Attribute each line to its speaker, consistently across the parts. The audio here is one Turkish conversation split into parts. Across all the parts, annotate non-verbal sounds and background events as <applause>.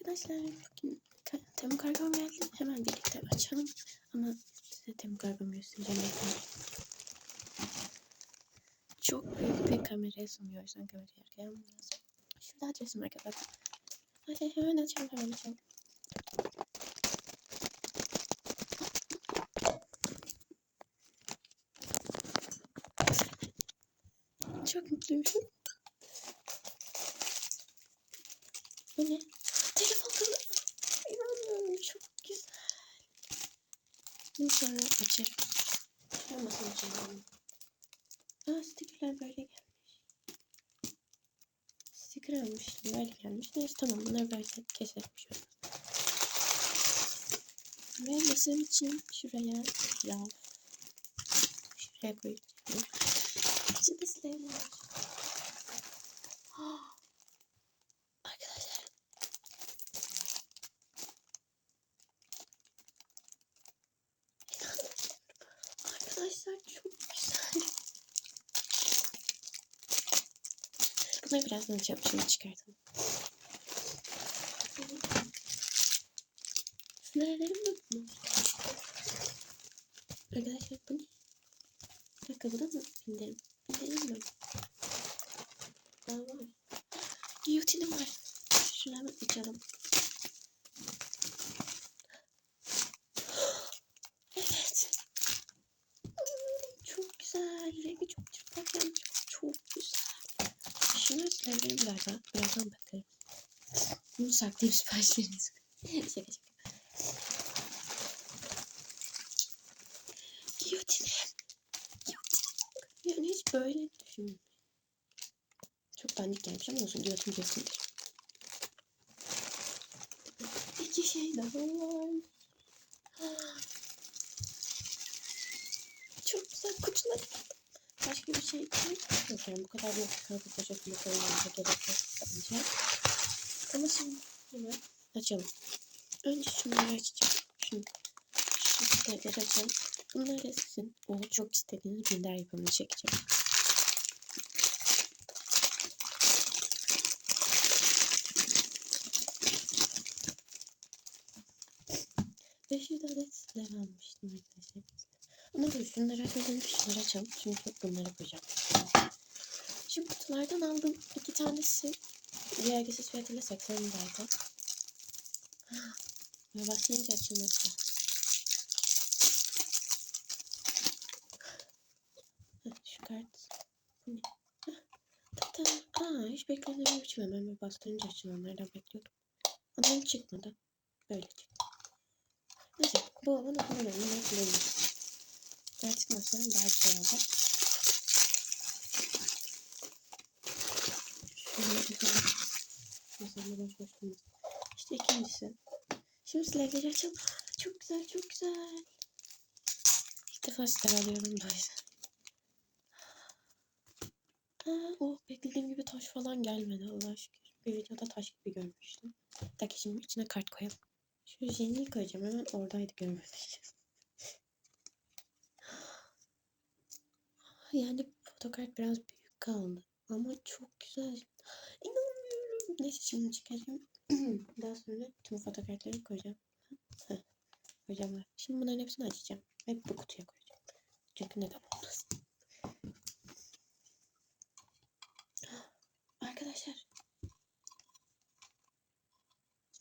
Speaker 1: arkadaşlar. Bugün Temu kargom geldi. Hemen birlikte açalım. Ama size Temu kargomu göstereceğim. Çok büyük bir kameraya sığmıyor. O yüzden kamerayı arkaya almam lazım. Şurada adresim arkadaşlar. Hadi hemen açalım hemen açalım. Çok mutluyum. Bu ne? Telefon kanalı. İnanmıyorum çok güzel. Sonra açarım. Şuraya masanın içine Aa stickerler böyle gelmiş. Sticker almıştım böyle gelmiş. Neyse tamam bunları böyle keselim şöyle. Ve masanın için şuraya raf. Şuraya koyacağım. İçinde silahım var. <gasps> Ah! Arkadaşlar Arkadaşlar çok güzel. Bunları birazdan. Şimdi çıkartalım. Sınırlarım yok mu? Arkadaşlar bu ne? Dakika bu da mı bindirim? Bindirim mi? Aa var. Giyotinim var. Şunu hemen açalım. Evet. Hmm, Çok güzel. Rengi çok çıplak yani çok, çok güzel. Şunu silebilirim galiba. Birazdan bakarım. Bunu saklayayım siparişlerinizi. <laughs> şaka şaka. Giyotine. Yani hiç böyle düşünmedim. Çok dandik gelmiş ama olsun giyotin giyotindir. İki şey daha var. <gasps> Çok güzel kutular. Başka bir şey yok yani bu kadar bir kanka poşetini koymamıza gerek yok. Ama şimdi hemen açalım. Önce şunları açacağım. Şunu. Şu siteleri açalım. Bunları sizin o çok istediğiniz binder yapımını çekeceğim. Beş adet siler almıştım arkadaşlar. Ama dur şunları açalım, şunları açalım. Çünkü bunları koyacağım. Şu kutulardan aldım. iki tanesi diğer geçiş fiyatıyla 80 liraydı. Ve açılıyor. Heh, Şu kart. Tata. Aa, hiç beklediğim biçim hemen bir bastırınca açılanlardan bekliyordum. Hiç çıkmadı. Böyle çıktı. Neyse bu bana kullanıyorum. Bunu kullanıyorum. Artık masanın daha şey oldu. Şöyle güzel. Boş durmasın. İşte ikincisi. Şimdi silahları açalım. Çok güzel, çok güzel. İlk defa silah alıyorum da. Ha, oh beklediğim gibi taş falan gelmedi Allah şükür. Bir videoda taş gibi görmüştüm. Bir dakika şimdi içine kart koyalım. Şu jeniyi koyacağım hemen oradaydı görmedim. <gasps> Yani fotokart biraz büyük kaldı. Ama çok güzel. İnanmıyorum. Neyse şimdi çıkarayım. <clears throat> Daha sonra tüm fotokartları koyacağım. Koyacağım. var. Şimdi bunların hepsini açacağım. Ve bu kutuya koyacağım. Çünkü neden olmasın. <gasps> Arkadaşlar.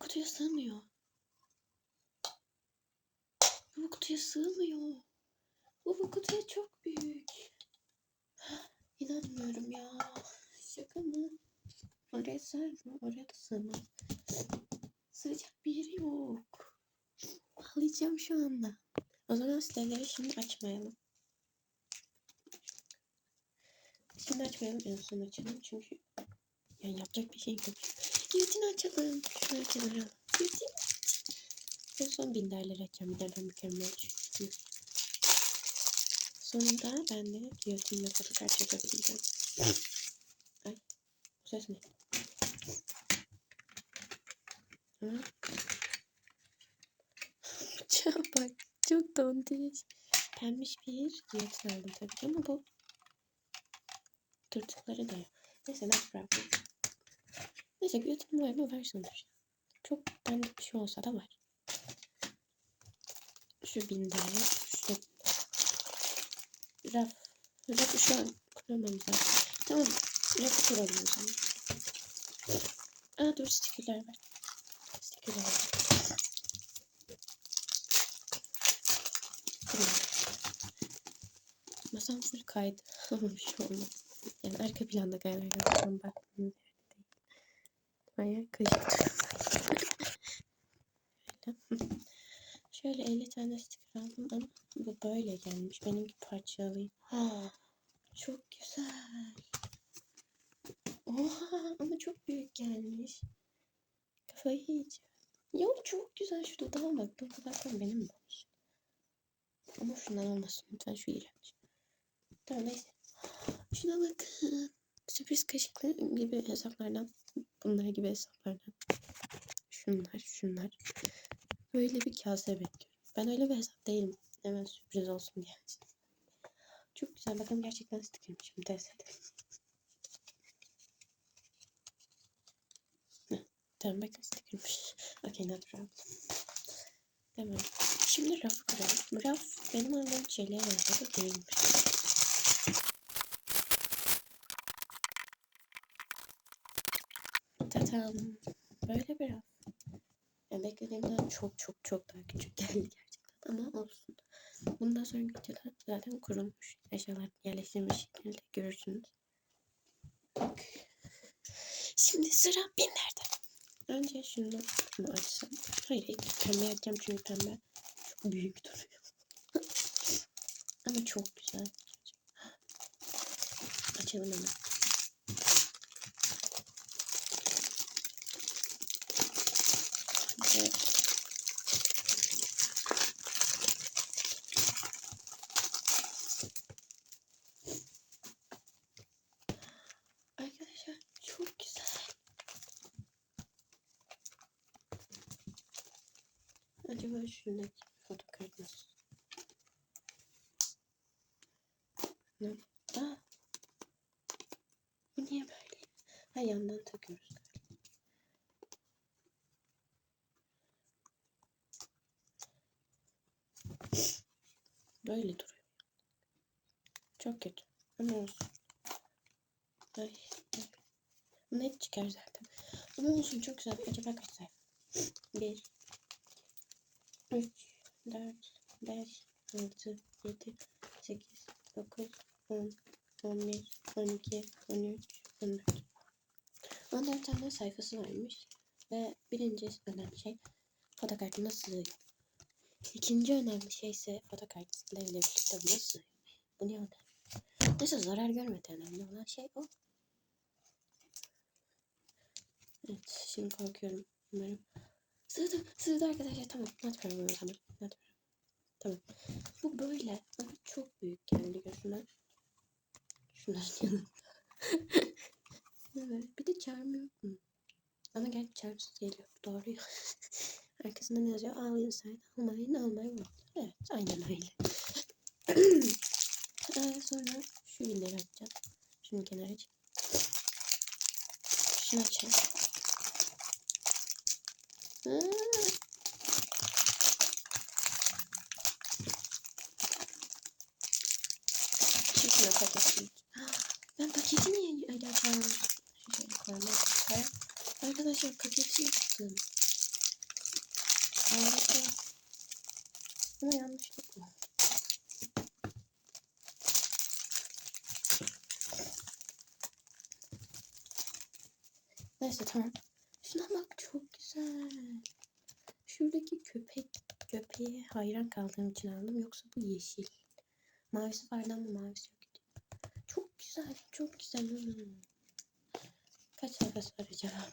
Speaker 1: Kutuya sığmıyor. Bu kutuya sığmıyor. Bu bu kutuya çok büyük. İnanmıyorum ya. Şaka mı? Oraya mı? Oraya da sığmaz. Sığacak bir yeri yok. Ağlayacağım şu anda. O zaman siteleri şimdi açmayalım. Şimdi açmayalım en son açalım çünkü yani yapacak bir şey yok. Yutini açalım. Şunu kenara alalım. Yutini En son binderleri açacağım. Binderden mükemmel çünkü. Sonunda ben de giyotinle fotokart çekebileceğim. Ay. Bu ses ne? Bıçağa <laughs> bak. Çok tontiş. Pembiş bir giyotin aldım tabii ki ama bu tırtıkları da. Neyse ben bırakayım. Neyse giyotin var mı sonuçta. çok dandik bir şey olsa da var. Şu binde, şu raf. Rafı şu an kuramamız lazım. Tamam, rafı kuralım o zaman. Aa dur stickerler var. Kuralım. Masam full kaydı. <laughs> Ama bir şey olmaz. Yani arka planda kaynar göstereceğim baktığınız yerde değil. Bayağı karışık Şöyle. <laughs> Şöyle 50 tane sticker aldım ama bu böyle gelmiş. Benimki parçalayayım. Ha, <gasps> çok güzel. Oha ama çok büyük gelmiş. Kafayı yiyeceğim. Ya çok güzel şu dudağa bak. Bu dudaktan benim mi? Ama şundan olmasın. Lütfen şu iğrenç. Tamam neyse. Şuna bakın. Sürpriz kaşıklı gibi hesaplardan. Bunlar gibi hesaplardan. Şunlar, şunlar. Böyle bir kase bekliyorum. Ben öyle bir hesap değilim. Hemen sürpriz olsun diye. Çok güzel. Bakın gerçekten stickermiş. Şimdi test edelim. Heh, Tamam bakın stickermiş. Okey ne problem. Tamam. Şimdi rafı kuralım. Raf benim aldığım benziyor da değilmiş. Tatam. Böyle bir raf. Yani beklediğimden çok çok çok daha küçük geldi gerçekten ama olsun. Bundan sonraki videoda zaten kurulmuş eşyalar yerleştirilmiş şekilde görürsünüz. Şimdi sıra binlerde. Önce şunu, şunu açsam. Hayır ilk pembe yapacağım çünkü pembe çok büyük duruyor. <laughs> ama çok güzel. <gasps> Açalım hemen. Evet. Arkadaşlar çok güzel. Fotokart nasıl? Ne? Aa. Bu niye böyle? Ha yandan takıyoruz. Böyle duruyor. Çok kötü. Ama olsun. Ay. Net çıkar zaten. Ama olsun çok güzel. Acaba kaç sayfa? 1 3 4 5 6 7 8 9 10 11 12 13 14 14 tane sayfası varmış. Ve birinci önemli şey fotokartına sığıyor. İkinci önemli şey ise fotokartlarıyla birlikte buna sığıyor. Bu ne önemli? Neyse zarar görmedi önemli olan şey o. Evet şimdi korkuyorum. Umarım. Sığdı, sığdı arkadaşlar tamam. O zaman. Not problem. Tamam. Bu böyle ama çok büyük geldi gözüme. Şunların <laughs> yanında. evet. Bir de charm yok mu? Ama gerçi charmsız geliyor. Doğru ya. <laughs> Arkasında ne yazıyor? All inside, my world. Evet aynen öyle. <clears throat> Ee, sonra şu günleri açacağım. Şunu kenara çek. Şunu açalım. Şimdi şuna paketleyin. Ben paketi niye? Şu şöyle koymak istedim. Arkadaşlar paketi yaptım. Harika. Ama yanlışlıkla. Neyse tamam. Şuna bak çok güzel. Şuradaki köpek köpeğe hayran kaldığım için aldım. Yoksa bu yeşil. Mavisi vardı ama mavisi yoktu. Çok güzel, çok güzel. Hmm. Kaç sayfası var acaba?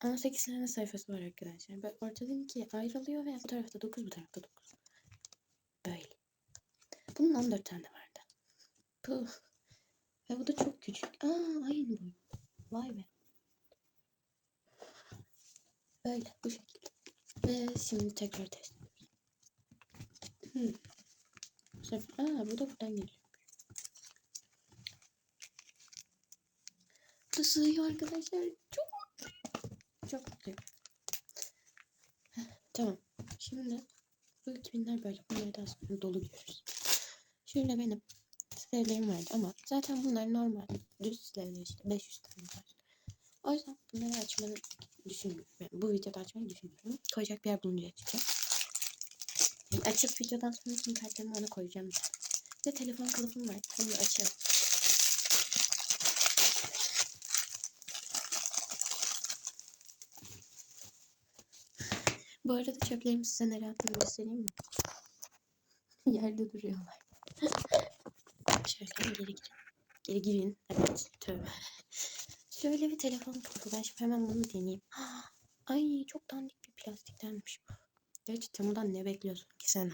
Speaker 1: Ama 8 tane sayfası var arkadaşlar. Böyle ortadan ikiye ayrılıyor ve bu tarafta 9 bu tarafta 9. Böyle. Bunun 14 tane vardı. Puh. Ve bu da çok küçük. Aa aynı boy. Vay be. Böyle bu şekilde. Ve şimdi tekrar test. Hmm. Aa bu da buradan geliyor. Bu sığıyor arkadaşlar. Çok çok mutluyum. Tamam. Şimdi bu 2000'ler böyle. Bunları daha sonra dolu görürüz. Şöyle benim sitelerim vardı ama zaten bunlar normal düz siteler işte 500 tane var. O yüzden bunları açmanı düşünmüyorum. Yani bu videoda açmayı düşünmüyorum. Koyacak bir yer bulunca açacağım. Yani açıp videodan sonra sim kartlarımı ona koyacağım. Bir de telefon kılıfım var. Onu açalım. Bu arada çöplerimi size nereye attığımı göstereyim mi? <laughs> Yerde duruyorlar. <laughs> Şöyle geri girin. Geri girin. Evet. Tövbe. Şöyle bir telefon kılıfı. Ben şimdi hemen bunu deneyeyim. <gasps> Ay çok dandik bir plastiktenmiş. Gerçi Temu'dan ne bekliyorsun ki sen?